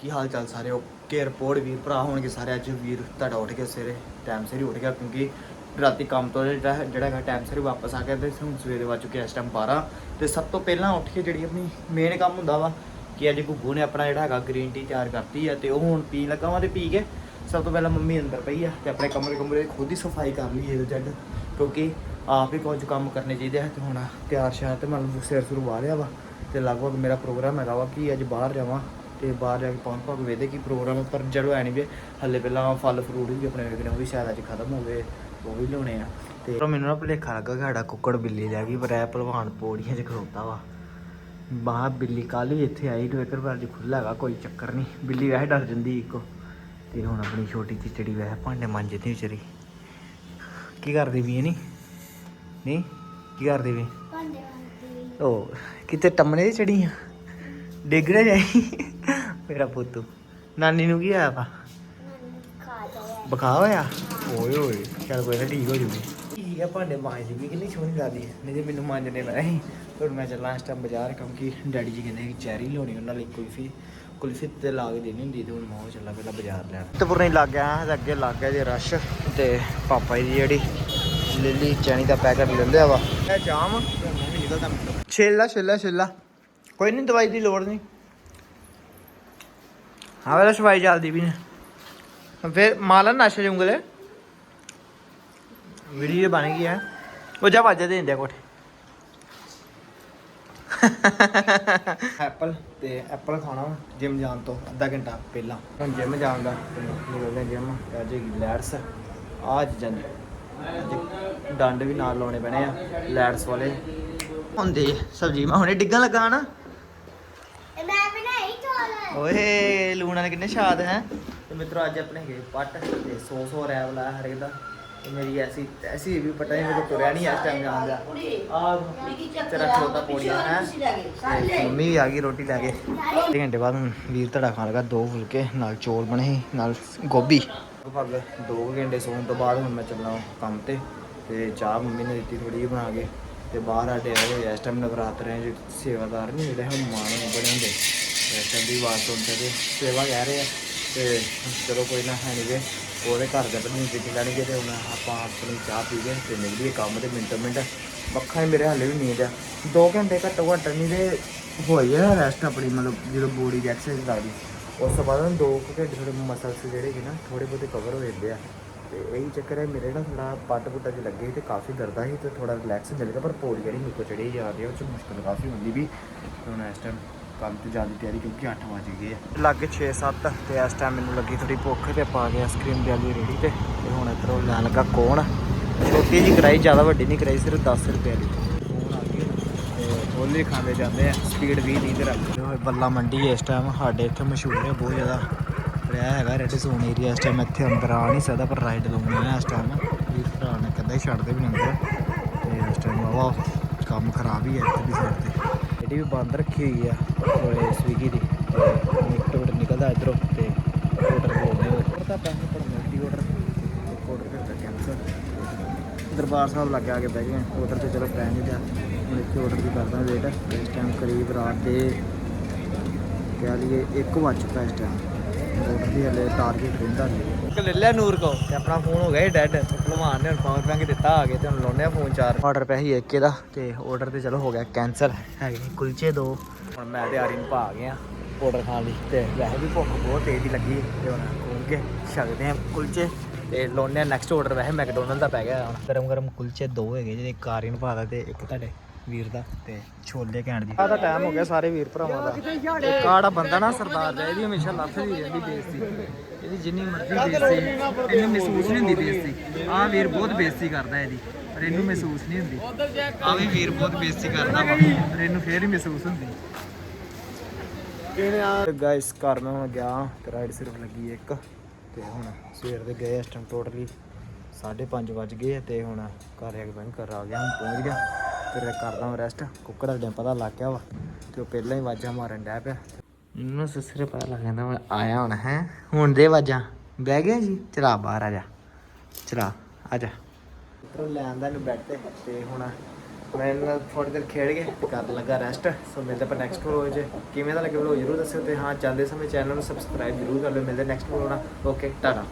ਕੀ ਹਾਲ ਚਾਲ ਸਾਰੇ? Okay, report ਵੀਰ ਭਰਾ ਹੋਣਗੇ ਸਾਰੇ। ਅੱਜ ਵੀਰ ਤੁਹਾਡਾ ਉੱਠ ਕੇ ਸਵੇਰੇ ਟਾਈਮ ਸਿਰ ਉੱਠ ਗਿਆ ਕਿਉਂਕਿ ਰਾਤੀ ਕੰਮ ਤੋਂ ਜਿਹੜਾ ਜਿਹੜਾ ਹੈਗਾ ਟਾਈਮ ਸਿਰ ਹੀ ਵਾਪਸ ਆ ਗਿਆ ਤੇ ਹੁਣ ਸਵੇਰੇ ਵੱਜ ਚੁੱਕੇ ਇਸ ਟਾਈਮ 12 ਤੇ ਸਭ ਤੋਂ ਪਹਿਲਾਂ ਉੱਠ ਕੇ ਜਿਹੜੀ ਆਪਣੀ ਮੇਨ ਕੰਮ ਹੁੰਦਾ ਵਾ ਕਿ ਅੱਜ ਗੁੱਗੂ ਨੇ ਆਪਣਾ ਜਿਹੜਾ ਹੈਗਾ ਗ੍ਰੀਨ ਟੀ ਤਿਆਰ ਕਰਤੀ ਆ ਤੇ ਉਹ ਹੁਣ ਪੀਣ ਲੱਗਾ ਵਾ ਤੇ ਪੀ ਕੇ ਸਭ ਤੋਂ ਪਹਿਲਾਂ ਮੰਮੀ ਅੰਦਰ ਪਈ ਆ ਤੇ ਆਪਣੇ ਕਮਰੇ ਕਮਰੇ ਖੁਦ ਹੀ ਸਫ਼ਾਈ ਕਰ ਲਈ ਇਹ ਜੱਡ ਕਿਉਂਕਿ ਆਪ ਹੀ ਕੁਝ ਕੰਮ ਕਰਨੇ ਚਾਹੀਦੇ ਆ ਤੇ ਹੁਣ ਤਿਆਰ ਸ਼ਿਆਰ ਤੇ ਮਤਲਬ ਸਿਰ ਸੁਰ ਵਾਹ ਲਿਆ ਵਾ ਤੇ ਲਗਭਗ ਮੇਰਾ ਪ੍ਰੋਗਰਾਮ ਹੈਗਾ ਵਾ ਕਿ ਅੱਜ ਬਾਹਰ ਜਾਵਾਂ। ਤੇ ਬਾਹਰ ਜਾ ਕੇ ਪਹੁੰਚ ਭਾਗ ਵੇਦੇ ਕੀ ਪ੍ਰੋਗਰਾਮ ਪਰ ਜਦੋਂ ਐ ਨਹੀਂ ਵੀ ਹੱਲੇ ਪਹਿਲਾਂ ਫਲ ਫਰੂਟ ਵੀ ਆਪਣੇ ਵੇਖਣੇ ਉਹ ਵੀ ਸ਼ਾਇਦ ਅੱਜ ਖਤਮ ਹੋ ਗਏ ਉਹ ਵੀ ਲਿਆਉਣੇ ਆ। ਤੇ ਪਰ ਮੈਨੂੰ ਨਾ ਭੁਲੇਖਾ ਲੱਗਾ ਕਿ ਸਾਡਾ ਕੁੱਕੜ ਬਿੱਲੀ ਲੈ ਗਈ ਪਰ ਇਹ ਭਲਵਾਨ ਪੌੜੀਆਂ 'ਚ ਖਲੋਤਾ ਵਾ। ਬਾਹਰ ਬਿੱਲੀ ਕੱਲ ਵੀ ਇੱਥੇ ਆਈ ਤੋਂ ਇੱਕ ਵਾਰ ਅੱਜ ਖੁੱਲਾ ਹੈਗਾ ਕੋਈ ਚੱਕਰ ਨਹੀਂ ਬਿੱਲੀ ਵੈਸੇ ਡਰ ਜਾਂਦੀ ਇੱਕੋ। ਤੇ ਹੁਣ ਆਪਣੀ ਛੋਟੀ ਚਿਚੜੀ ਵੈਸੇ ਭਾਂਡੇ ਮਾਂਜਦੀ ਵਿਚਾਰੀ। ਕੀ ਕਰਦੀ ਵੀ ਨਹੀਂ ਨਹੀਂ ਕੀ ਕਰਦੀ ਵੀ ਭਾਂਡੇ ਵਾਂਗਦੀ ਉਹ ਕਿਤੇ ਟੰਮਣੇ ਦੀ ਚੜੀ ਆ? ਡਿੱਗ ਨਾ ਜਾਈ। ਮੇਰਾ ਪੁੱਤੂ। ਨਾਨੀ ਨੂੰ ਕੀ ਆਇਆ ਵਾ ਬਖਾ ਹੋਇਆ? ਓਏ ਓਏ ਚੱਲ ਕੋਈ ਨਾ ਠੀਕ ਹੋ ਜੂਗੀ। ਠੀਕ ਆ ਭਾਂਡੇ ਮਾਂਜਦੀ ਵੀ ਕਿੰਨੀ ਸੋਹਣੀ ਲੱਗਦੀ ਹੈ ਨਹੀਂ ਤੇ ਮੈਨੂੰ ਮਾਂਜਣੇ ਮੈਂ ਹੀ ਪਰ ਮੈਂ ਚੱਲਾਂ ਇਸ ਟਾਈਮ ਬਾਜ਼ਾਰ ਕਿਉਂਕਿ ਡੈਡੀ ਜੀ ਕਹਿੰਦੇ ਕਿ ਚੈਰੀ ਲਿਆਉਣੀ ਉਹਨਾਂ ਲਈ ਕੁਲਫੀ। ਕੁਲਫੀ ਤੇ ਲਾ ਕੇ ਦੇਣੀ ਹੁੰਦੀ ਤੇ ਹੁਣ ਮੈਂ ਉਹ ਚੱਲਾਂ ਪਹਿਲਾਂ ਬਾਜ਼ਾਰ ਲੈਣ। ਤੇ ਪੁਰਨੀ ਲੱਗ ਗਿਆ ਤੇ ਅੱਗੇ ਲੱਗ ਗਿਆ ਜੇ ਰਸ਼। ਤੇ ਪਾਪਾ ਜੀ ਜਿਹੜੀ ਲਿਲੀ ਚੈਨੀ ਦਾ ਪੈਕਟ ਲੈ ਲਿਆ ਵਾ। ਇਹ ਜਾਮ ਛੇਲਾ ਛੇਲਾ ਛੇਲਾ ਕੋਈ ਨਹੀਂ ਦਵਾਈ ਦੀ ਲੋੜ ਨਹੀਂ ਹਾਂ ਵੇਲਾ ਸਫ਼ਾਈ ਚੱਲਦੀ ਵੀ ਨੇ। ਫਿਰ ਮਾਲਾ ਨਾਸ਼ੇ ਜੁੰਗਲੇ ਵੀਡੀਓ ਬਣ ਗਈ ਹੈ। ਉਹ ਜਾ ਵਾਜਾ ਦੇ ਦਿੰਦੇ ਆ ਕੋਠੇ। ਐਪਲ ਤੇ ਐਪਲ ਖਾਣਾ ਜਿਮ ਜਾਣ ਤੋਂ ਅੱਧਾ ਘੰਟਾ ਪਹਿਲਾਂ। ਹੁਣ ਜਿਮ ਜਾਣ ਦਾ ਨਿਕਲਦੇ ਜਿਮ। ਅੱਜ ਲੈਟਸ। ਅੱਜ ਜਾਂਦੇ। ਅੱਜ ਡੰਡ ਵੀ ਨਾਲ ਲਾਉਣੇ ਪੈਣੇ ਆ ਲੈਟਸ ਵਾਲੇ। ਹੁੰਦੇ ਸਬਜੀ ਮੈਂ ਹੁਣੇ ਡਿੱਗਣ ਲੱਗਾ ਨਾ। ਓਏ ਲੂਣ ਵਾਲੇ ਕਿੰਨੇ ਸ਼ਾਦ ਹੈ। ਤੇ ਮਿੱਤਰੋ ਅੱਜ ਆਪਣੇ ਹੈਗੇ ਪੱਟ ਤੇ ਸੌ ਸੌ ਰੈਵ ਲਾਇਆ ਹਰੇਕ ਦਾ। ਤੇ ਮੇਰੀ ਐਸੀ ਐਸੀ ਵੀ ਪਤਾ ਨਹੀਂ ਮੇਰੇ ਤੁਰਿਆ ਨਹੀਂ ਇਸ ਟਾਈਮ ਜਾਂਦਾ ਆ ਤੇਰਾ ਖੋਤਾ ਪੋੜੀਆਂ ਹੈ। ਤੇ ਮੰਮੀ ਵੀ ਆ ਗਈ ਰੋਟੀ ਲੈ ਕੇ। ਇੱਕ ਘੰਟੇ ਬਾਅਦ ਹੁਣ ਵੀਰ ਧੜਾ ਖਾਣ ਲੱਗਾ ਦੋ ਫੁਲਕੇ ਨਾਲ ਚੌਲ ਬਣੇ ਸੀ ਨਾਲ ਗੋਭੀ। ਲਗਭਗ 2 ਘੰਟੇ ਸੌਣ ਤੋਂ ਬਾਅਦ ਹੁਣ ਮੈਂ ਚੱਲਣਾ ਕੰਮ ਤੇ। ਤੇ ਚਾਹ ਮੰਮੀ ਨੇ ਦਿੱਤੀ ਥੋੜੀ ਜਿਹੀ ਬਣਾ ਕੇ। ਤੇ ਬਾਹਰ ਆਡੇ ਆਏ ਹੋਏ ਆ, ਇਸ ਟਾਈਮ ਨਵਰਾਤਰੇ ਚ ਸੇਵਾਦਾਰ ਨਹੀਂ ਜਿਹੜੇ ਹਨੂਮਾਨ ਬਣੇ ਹੁੰਦੇ। ਇਸ ਟਾਈਮ ਦੀ ਸੁਣ ਕੇ ਸੇਵਾ ਕਹਿ ਰਹੇ ਆ ਤੇ ਚਲੋ ਕੋਈ ਨਾ ਐਨੀਵੇ ਉਹਦੇ ਘਰ ਦੇ ਬੰਦੇ ਵਿੱਚ ਲੈਣਗੇ ਤੇ ਹੁਣ ਆਪਾਂ ਆਪਣੀ ਚਾਹ ਪੀ ਕੇ ਤੇ ਨਿਕਲੀਏ ਕੰਮ ਤੇ ਮਿੰਟੋ ਮਿੰਟ। ਅੱਖਾਂ 'ਚ ਮੇਰੇ ਹਾਲੇ ਵੀ ਨੀਂਦ ਆ। 2 ਘੰਟੇ ਘੱਟੋ ਘੱਟ ਨਹੀਂ ਤੇ ਹੋਈ ਆ ਰੈਸਟ ਆਪਣੀ, ਮਤਲਬ ਜਦੋਂ ਬੋਡੀ ਦੀ ਐਕਸਰਸਾਈਜ਼ ਲੱਗਦੀ ਉਸ ਤੋਂ ਬਾਅਦ ਦੋ ਘੰਟੇ ਥੋੜੇ ਮਸਲਸ ਜਿਹੜੇ ਕਿ ਨਾ ਥੋੜੇ ਬਹੁਤੇ ਕਵਰ ਹੋ ਜਾਂਦੇ ਆ। ਤੇ ਇਹੀ ਚੱਕਰ ਹੈ, ਮੇਰੇ ਨਾ ਥੋੜਾ ਪੱਟ ਪੁੱਟਾ ਚ ਲੱਗੇ ਸੀ ਤੇ ਕਾਫੀ ਦਰਦ ਸੀ ਤੇ ਥੋੜਾ ਰਿਲੈਕਸ ਮਿਲ ਗਿਆ, ਪਰ ਪੌੜੀ ਜਿਹੜੀ ਮੇਰੇ ਕੋਲ ਚੜੀ ਜਾ ਰਹੀ ਹੈ ਉਹ ਚ ਮੁਸ਼ਕਲ ਕਾਫੀ ਹੁੰਦੀ ਵੀ। ਹੁਣ ਇਸ ਟਾਈਮ ਕੰਮ ਤੇ ਜ਼ਿਆਦਾ ਤਿਆਰੀ ਕਿਉਂਕਿ 8 ਵਜ ਗਏ ਆ। ਲੱਗੇ 6-7 ਤੇ ਇਸ ਟਾਈਮ ਮੈਨੂੰ ਲੱਗੀ ਥੋੜੀ ਭੁੱਖ ਤੇ ਪਾ ਗਿਆ ਆਈਸਕ੍ਰੀਮ ਦੇ ਵਾਲੀ ਰੇੜੀ ਤੇ ਤੇ ਹੁਣ ਇੱਧਰੋਂ ਲੈਣ ਲੱਗਾ ਕੌਣ। ਛੋਟੀ ਜੀ ਕਰਾਈ ਜ਼ਿਆਦਾ ਵੱਡੀ ਨਹੀਂ ਕਰਾਈ ਸਿਰਫ 10 ਰੁਪਏ ਦੀ ਕੌਣ ਆ ਗਈ ਤੇ ਹੋਲੀ ਖਾਂਦੇ ਜਾਂਦੇ ਆ ਸਪੀਡ 20 30 ਤੇ ਰੱਖਦੇ ਹੋਏ ਬੱਲਾ ਮੰਡੀ ਇਸ ਟਾਈਮ ਸਾਡੇ ਇੱਥੇ ਮਸ਼ਹੂਰ ਹੈ ਬਹੁਤ ਜ਼ਿਆਦਾ ਰਿਹਾ ਹੈਗਾ ਰੈਡ ਜ਼ੋਨ ਏਰੀਆ ਇਸ ਟਾਈਮ ਇੱਥੇ ਅੰਦਰ ਆ ਨਹੀਂ ਸਕਦਾ ਪਰ ਰਾਈਡ ਲਾਉਣੀ ਹੈ ਇਸ ਟਾਈਮ ਵੀਰ ਭਰਾ ਨੇ ਕਹਿੰਦਾ ਹੀ ਛੱਡਦੇ ਵੀ ਨਹੀਂ ਅੰਦਰ। ਤੇ ਇਸ ਟਾਈਮ ਵਾ ਕੰਮ ਖਰਾਬ ਹੀ ਹੈ ਇੱਥੇ ਦੀ ਸਾਈਡ ਤੇ। ਇਹਦੀ ਵੀ ਬੰਦ ਰੱਖੀ ਹੋਈ ਆ ਕੋਲੇ ਸਵੀਗੀ ਦੀ। ਤੇ ਇੱਕ ਨਿਕਲਦਾ ਇਧਰੋਂ ਤੇ ਆਰਡਰ ਬੋਲਦੇ ਹੋ ਪਤਾ ਪੈਸੇ ਪਰ ਮਿਲਦੀ ਆਰਡਰ ਆਰਡਰ ਕਰਦਾ ਕੈਂਸਲ ਦਰਬਾਰ ਸਾਹਿਬ ਲੱਗੇ ਆ ਕੇ ਬਹਿ ਗਏ ਆਰਡਰ ਤੇ ਚਲੋ ਪੈ ਨਹੀਂ ਗਿਆ ਹੁਣ ਇੱਥੇ ਆਰਡਰ ਦੀ ਕਰਦਾ ਵੇਟ ਇਸ ਟਾਈਮ ਕਰੀਬ ਰਾਤ ਦੇ, ਕਹਿ ਲਈਏ 1 ਵਜ ਚੁੱਕਾ ਇਸ ਟਾਈਮ ਆਰਡਰ ਦੀ ਹਲੇ ਟਾਰਗੇਟ ਰਹਿੰਦਾ ਨਹੀਂ। ਲੈ ਲਿਆ ਨੂਰ ਕੋ। ਤੇ ਆਪਣਾ ਫੋਨ ਹੋ ਗਿਆ ਡੈਡ ਭਲਵਾਨ ਨੇ ਹੁਣ ਪਾਵਰ ਬੈਂਕ ਦਿੱਤਾ ਆ ਗਏ ਤੇ ਹੁਣ ਲਾਉਣੇ ਆ ਫੋਨ ਚਾਰ। ਆਰਡਰ ਪਿਆ ਸੀ ਇੱਕ ਇਹਦਾ ਤੇ ਆਰਡਰ ਤੇ ਚਲੋ ਹੋ ਗਿਆ ਕੈਂਸਲ ਹੈਗੇ ਕੁਲਚੇ ਦੋ। ਹੁਣ ਮੈਂ ਤੇ ਆਰੀਨ ਪਾ ਆ ਗਏ ਆ ਆਰਡਰ ਖਾਣ ਲਈ ਤੇ ਵੈਸੇ ਵੀ ਭੁੱਖ ਬਹੁਤ ਤੇਜ਼ ਹੀ ਲੱਗੀ ਤੇ ਹੁਣ ਖੋਲ ਕੇ ਛਕਦੇ ਆ ਕੁਲਚੇ। ਤੇ ਲਾਉਣੇ ਆ ਨੈਕਸਟ ਆਰਡਰ ਵੈਸੇ ਮੈਕਡੋਨਲਡ ਦਾ ਪੈ ਗਿਆ ਹੁਣ। ਗਰਮ ਗਰਮ ਕੁਲਚੇ ਦੋ ਹੈਗੇ ਜਿਹੜੇ ਇੱਕ ਆਰੀਨ ਪਾ ਦਾ ਤੇ ਇੱਕ ਤੁਹਾਡੇ ਵੀਰ ਦਾ ਤੇ ਛੋਲੇ ਘੈਂਟ ਦੀ। ਆਹ ਤਾਂ ਟਾਈਮ ਹੋ ਗਿਆ ਸਾਰੇ ਵੀਰ ਭਰਾਵਾਂ ਦਾ। ਤੇ ਕਾੜਾ ਬੰਦਾ ਨਾ ਸਰਦਾਰ ਦਾ, ਇਹਦੀ ਹਮੇਸ਼ਾ ਲੱਥ ਦੀ ਰਹਿੰਦੀ ਬੇਇੱਜ਼ਤੀ। ਇਹਦੀ ਜਿੰਨੀ ਮਰਜ਼ੀ ਬੇਇੱਜ਼ਤੀ, ਇਹਨੂੰ ਮਹਿਸੂਸ ਨਹੀਂ ਹੁੰਦੀ ਬੇਇੱਜ਼ਤੀ। ਆਹ ਵੀਰ ਬਹੁਤ ਬੇਇੱਜ਼ਤੀ ਕਰਦਾ ਇਹਦੀ, ਪਰ ਇਹਨੂੰ ਮਹਿਸੂਸ ਨਹੀਂ ਹੁੰਦੀ। ਆਹ ਵੀ ਵੀਰ ਬਹੁਤ ਬੇਇੱਜ਼ਤੀ ਕਰਦਾ ਵਾ, ਪਰ ਇਹਨੂੰ ਫੇਰ ਹੀ ਮਹਿਸੂਸ ਹੁੰਦੀ। ਤੇ ਗਾਇਸ ਘਰ ਮੈਂ ਹੁਣ ਗਿਆ, ਤੇ ਰਾਈਡ ਸਿਰਫ ਲੱਗੀ ਇੱਕ। ਤੇ ਹੁਣ ਸਵੇਰ ਦੇ ਗਏ ਇਸ ਟਾਈਮ ਟੋਟਲੀ 5:30 ਵੱਜ ਗਏ ਤੇ ਹੁਣ ਘਰ ਆ ਕੇ ਬੈਂਕ ਕਰ ਆ ਗਿਆ, ਹੁਣ ਪਹੁੰਚ ਗਿਆ। ਫਿਰ ਕਰਦਾ ਰੈਸਟ ਕੁੱਕੜ ਦਾ ਪਤਾ ਲੱਗ ਗਿਆ ਵਾ ਤੇ ਉਹ ਪਹਿਲਾਂ ਹੀ ਵਾਜਾਂ ਮਾਰਨ ਡਿਆ ਪਿਆ। ਮੈਨੂੰ ਸਸਰੇ ਪਤਾ ਲੱਗ ਜਾਂਦਾ ਮੈਂ ਆਇਆ ਹੁਣ ਹੈ। ਹੁਣ ਦੇ ਵਾਜਾਂ ਬਹਿ ਗਿਆ ਜੀ, ਚਲਾ ਬਾਹਰ ਆ ਜਾ। ਚਲਾ, ਆ ਜਾ। ਲੈਣ ਦਾ ਨੂੰ ਬੈਠ ਤੇ ਤੇ ਹੁਣ ਮੈਂ ਨਾ ਥੋੜੀ ਦੇਰ ਖੇਡ ਕੇ ਤੇ ਕਰਨ ਲੱਗਾ ਰੈਸਟ ਸੋ ਮਿਲਦੇ ਆਪਾਂ ਨੈਕਸਟ ਵਲੋਗ 'ਚ। ਕਿਵੇਂ ਦਾ ਲੱਗਿਆ ਵਲੋਗ ਜਰੂਰ ਦੱਸਿਓ ਤੇ ਹਾਂ ਜਾਂਦੇ ਸਮੇਂ ਚੈਨਲ ਨੂੰ ਸਬਸਕ੍ਰਾਈਬ ਜਰੂਰ ਕਰ ਲਿਓ। ਮਿਲਦੇ ਨੈਕਸਟ ਵਲੋਗ ਨਾਲ। Okay tata